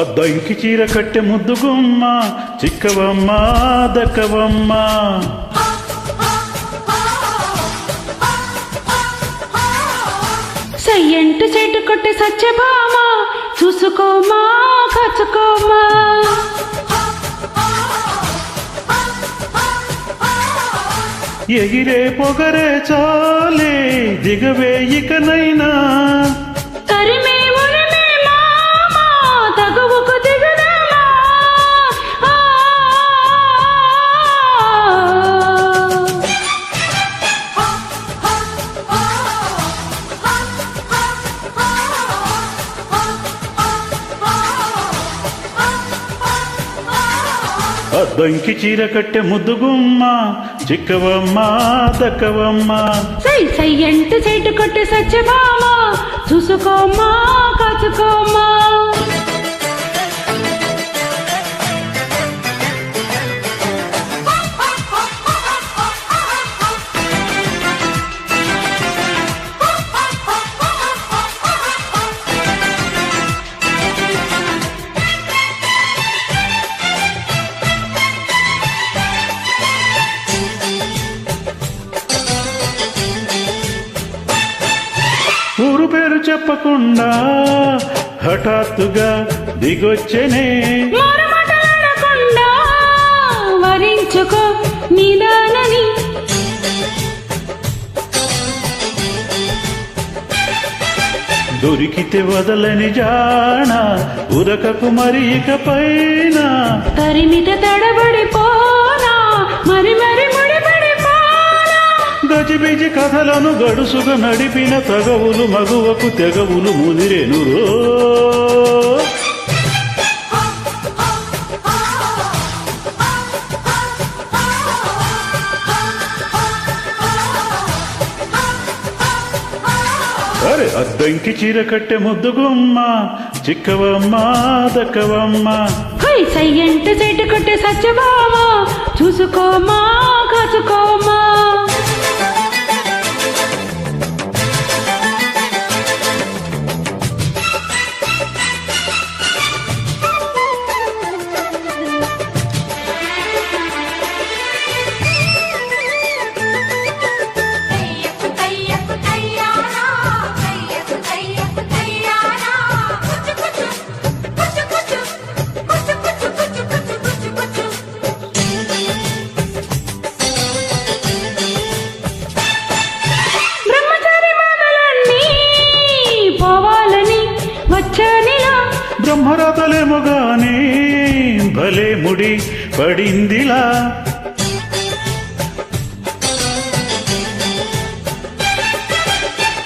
అద్దంకి చీర కట్టె ముద్దుగుమ్మ చిక్కవమ్మ దక్కవమ్మ. సయ్యంటు చెట్టు కొట్టి సత్యభామ చూసుకోమా కచ్చుకోమా ఎగిరే పొగరే చాలే దిగవే ఇకనైనా. అద్దంకి చీర కట్టె ముద్దుగుమ్మ చిక్కవమ్మ దక్కవమ్మ సై సై సయ్యంటు చెట్టు కొట్టి సత్యభామ చూసుకోమ్మా కాచుకోమ్మా. ఊరు పేరు చెప్పకుండా హఠాత్తుగా దిగొచ్చెనే. వరించుకో నిదానని. దొరికితే వదలని జాణ ఉరకకు మరి ఇక పైన తరిమిత తడబడిపోనా గజిబిజి కథలను గడుసుగా నడిపిన తగవులు మగువకు తెగవులు ముదిరెనురో అరే అద్దంకి చీర కట్టె ముద్దుగుమ్మ చిక్కవమ్మ దక్కవమ్మ. హై సయ్యంట చెట్టు కొట్టే సత్యభామ? చూసుకోమా కాచుకోమా బ్రహ్మరాతలేమో గాని భలే ముడి పడిందిలా.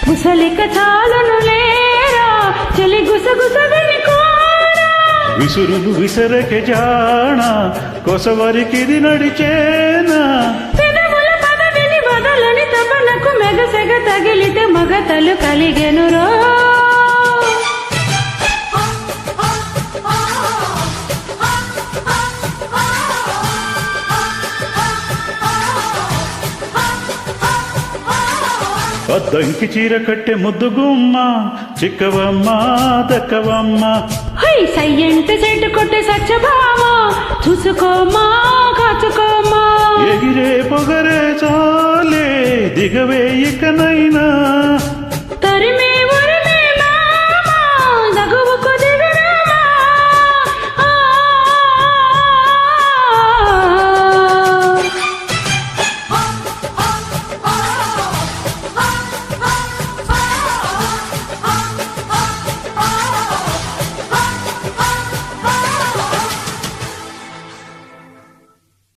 ముసలిక చాలును లేరా చెలి గుసగుసగని కోరా. విసురులు విసరకె జాణ కొసవరికిది నడిచేనా. తగిలితే మగతలు కలిగెనురో అద్దంకి చీర కట్టె ముద్దుగుమ్మ చిక్కవమ్మ దక్కవమ్మ హై సయ్యంట చెట్టు కొట్టే సత్యభామ. చూసుకోమా కాచుకోమా ఎగిరే పొగరే చాలే దిగవే ఇకనైనా. తరిమే